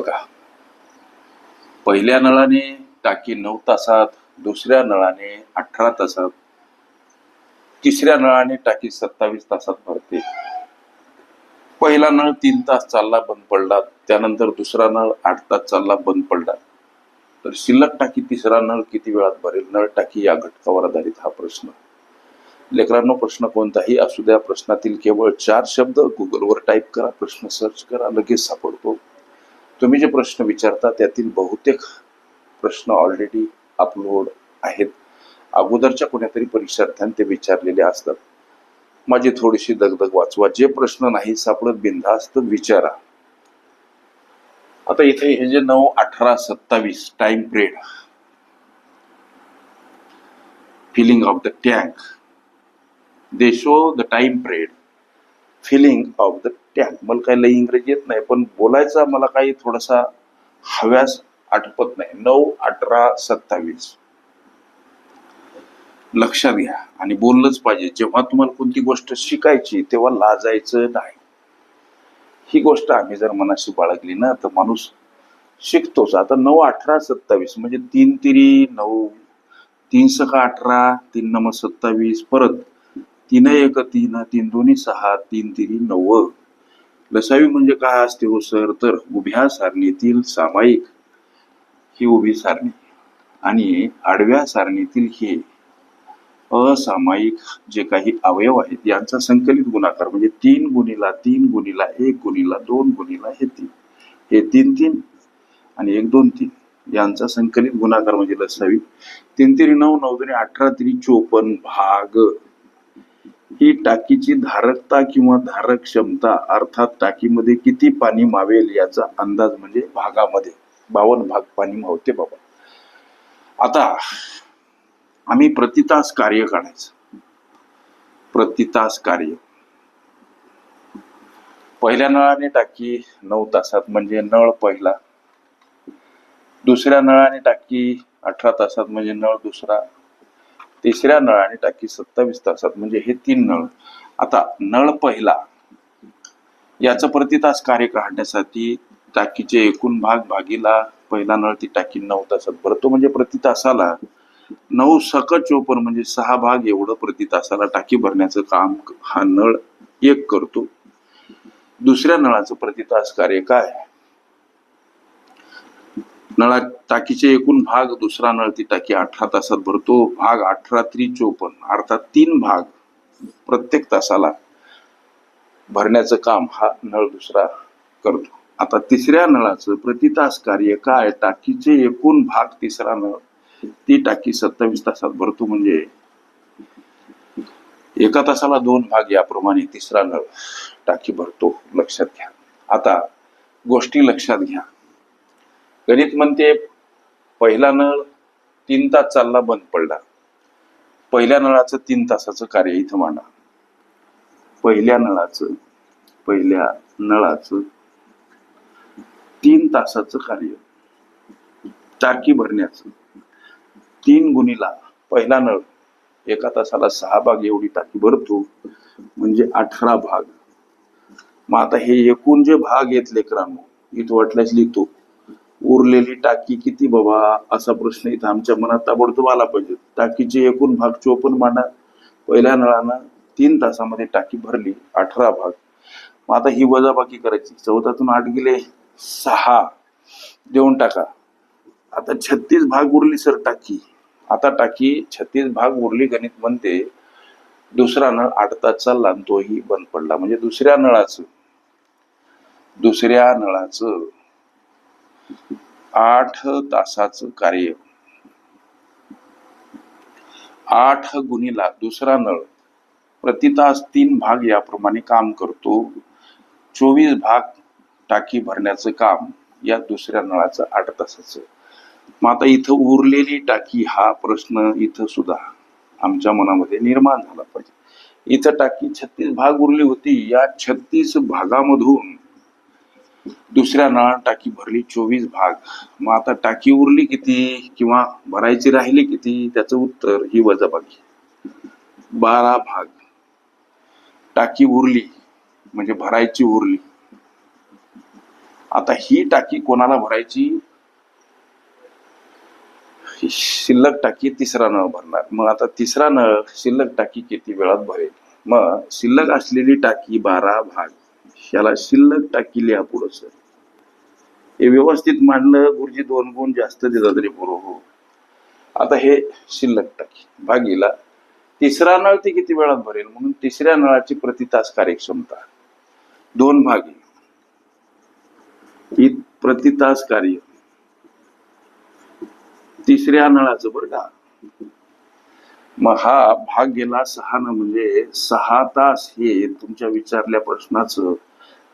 बघा. पहिल्या नळाने टाकी नऊ तासात दुसऱ्या नळाने अठरा तासात तिसऱ्या नळाने टाकी सत्तावीस तासात भरते. पहिला नळ तीन तास चालला बंद पडला. त्यानंतर दुसरा नळ आठ तास चालला बंद पडला. तर शिल्लक टाकी तिसरा नळ किती वेळात भरेल? नळ टाकी या घटकावर आधारित हा प्रश्न. लेकरांनो प्रश्न कोणताही असू द्या. प्रश्नातील केवळ चार शब्द गुगलवर टाईप करा. प्रश्न सर्च करा. लगेच सापडतो. तुम्ही जे प्रश्न विचारता त्यातील बहुतेक प्रश्न ऑलरेडी अपलोड आहेत. अगोदरच्या कोणत्यातरी परीक्षार्थ्यांनी ते विचारलेले असतात. माझी थोडीशी दगदग वाचवा. जे प्रश्न नाही सापडत बिनधास्त विचारा. आता इथे हे जे नऊ अठरा सत्तावीस time period filling of the tank they show the time period filling of the tank मला काही लई इंग्रजी येत नाही पण बोलायचा मला काही थोडासा हव्यास आठवत नाही. नऊ अठरा सत्तावीस. लक्षात घ्या. आणि बोललंच पाहिजे. जेव्हा तुम्हाला कोणती गोष्ट शिकायची तेव्हा लाजायचं नाही. ही गोष्ट आम्ही जर मनाशी बाळगली ना तर माणूस शिकतोच. आता नऊ अठरा सत्तावीस म्हणजे तीन तिरी नऊ तीन सका अठरा तीन नम सत्तावीस परत तीन एक तीन तीन दोन्ही सहा तीन तिरी नव्वद. लसावी म्हणजे काय असते हो सर? तर उभ्या सारणीतील सामायिक ही उभी सारणी. आणि आडव्या सारणीतील हे असामायिक जे काही अवयव आहेत यांचा संकलित गुणाकार म्हणजे तीन गुणीला तीन गुणीला एक गुणीला दोन गुणीला हे तीन. हे तीन तीन आणि एक दोन तीन. यांचा संकलित गुणाकार म्हणजे लसावी. तीन तिरी नऊ नऊ तरी अठरा तिरी चोपन्न भाग. ही टाकीची धारकता किंवा धारक क्षमता अर्थात टाकीमध्ये किती पाणी मावेल याचा अंदाज म्हणजे भागामध्ये. बावन्न भाग पाणी मावते बाबा. आता आम्ही प्रतितास कार्य काढायचं. प्रतितास कार्य. पहिल्या नळाने टाकी नऊ तासात म्हणजे नळ पहिला. दुसऱ्या नळाने टाकी अठरा तासात म्हणजे नळ दुसरा. तिसऱ्या नळाने टाकी सत्तावीस तासात म्हणजे हे तीन नळ. आता नळ पहिला याचं प्रतितास कार्य काढण्यासाठी टाकीचे एकूण भाग भागीला पहिला नळ ती टाकी नऊ तासात भरतो म्हणजे प्रति तासाला नऊ सकट चोपन्न म्हणजे सहा भाग एवढं प्रति तासाला टाकी भरण्याचं काम हा नळ एक करतो. दुसऱ्या नळाचं प्रति तास कार्य काय? नळा टाकीचे एकूण भाग दुसरा नळ ती टाकी अठरा तासात भरतो. भाग अठरा त्री चोपन्न अर्थात तीन भाग प्रत्येक तासाला भरण्याचं काम हा नळ दुसरा करतो. आता तिसऱ्या नळाचं प्रतितास कार्य काय? टाकीचे एकूण भाग तिसरा नळ ती टाकी सत्तावीस तासात भरतो म्हणजे एका तासाला दोन भाग याप्रमाणे तिसरा नळ टाकी भरतो. लक्षात घ्या. आता गोष्टी लक्षात घ्या. गणित म्हणते पहिला नळ तीन तास चालला बंद पडला. पहिल्या नळाचं तीन तासाचं कार्य इथं मांडा. पहिल्या नळाचं पहिल्या नळाचं तीन तासाचं कार्य. टाकी भरण्याचं. तीन गुणीला पहिला नळ. एका तासाला सहा भाग एवढी टाकी भरतो म्हणजे अठरा भाग. मग आता हे एकूण जे भाग आहेत लेकरांनो इथं वाटल्यास लिहितो. उरलेली टाकी किती बाबा? असा प्रश्न इथं आमच्या मनात ताबडतोब आला पाहिजे. टाकीचे एकूण भाग चोपन्न मांडा. पहिल्या नळानं तीन तासामध्ये टाकी भरली अठरा भाग. मग आता ही वजाबाकी करायची. चौदातून आठ गेले सहा. देऊन टाका. आता छत्तीस भाग उरली सर टाकी. आता टाकी छत्तीस भाग उरली गणित म्हणते दुसरा नळ आठ तास चालला तोही बंद पडला. म्हणजे दुसऱ्या नळाचं दुसऱ्या नळाचं आठ तासाचं कार्य. आठ गुणीला दुसरा नळ. प्रति तास तीन भाग याप्रमाणे काम करतो. चोवीस भाग टाकी भरण्याचं काम या दुसऱ्या नळाचं आठ तासाचं. मग आता इथं उरलेली टाकी हा प्रश्न इथं सुद्धा आमच्या मनामध्ये निर्माण झाला पाहिजे. इथं टाकी छत्तीस भाग उरली होती. या छत्तीस भागामधून दुसऱ्या नळात टाकी भरली चोवीस भाग. मग आता टाकी उरली किती किंवा भरायची राहिली किती? त्याचं उत्तर ही वजाबाकी बारा भाग. टाकी उरली म्हणजे भरायची उरली. आता ही टाकी कोणाला भरायची? शिल्लक टाकी तिसरा नळ भरणार. मग आता तिसरा नळ शिल्लक टाकी किती वेळात भरेल? मग शिल्लक असलेली टाकी बारा भाग. ह्याला शिल्लक टाकी लिहा सर. हे व्यवस्थित मांडलं गुरुजी दोन गुण जास्त देतात रे बरोबर हो. आता हे शिल्लक टाकी. भागीला तिसरा नळ ती किती वेळात भरेल? म्हणून तिसऱ्या नळाची प्रति तास कार्यक्षमता. दोन भागी. ही प्रति तास कार्य. तिसऱ्या नळाचं बरं का? मग हा भाग गेला सहा न म्हणजे सहा तास हे तुमच्या विचारल्या प्रश्नाचं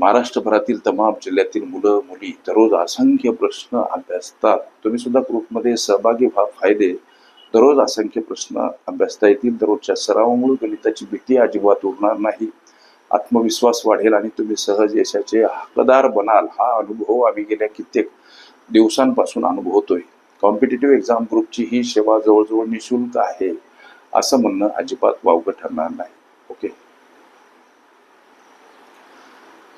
महाराष्ट्रभरातील तमाम जिल्ह्यातील मुलं मुली दररोज असंख्य प्रश्न अभ्यासतात. तुम्ही सुद्धा ग्रुपमध्ये सहभागी व्हा फायदे. दररोज असंख्य प्रश्न अभ्यासता येतील. दररोजच्या सरावामुळे गणिताची भीती अजिबात उरणार नाही. आत्मविश्वास वाढेल आणि तुम्ही सहज यशाचे हकदार बनाल. हा अनुभव आम्ही गेल्या कित्येक दिवसांपासून अनुभवतोय. कॉम्पिटेटिव्ह एक्झाम ग्रुपची ही सेवा जवळजवळ निशुल्क आहे. असं म्हणणं अजिबात वावगं ठरणार नाही.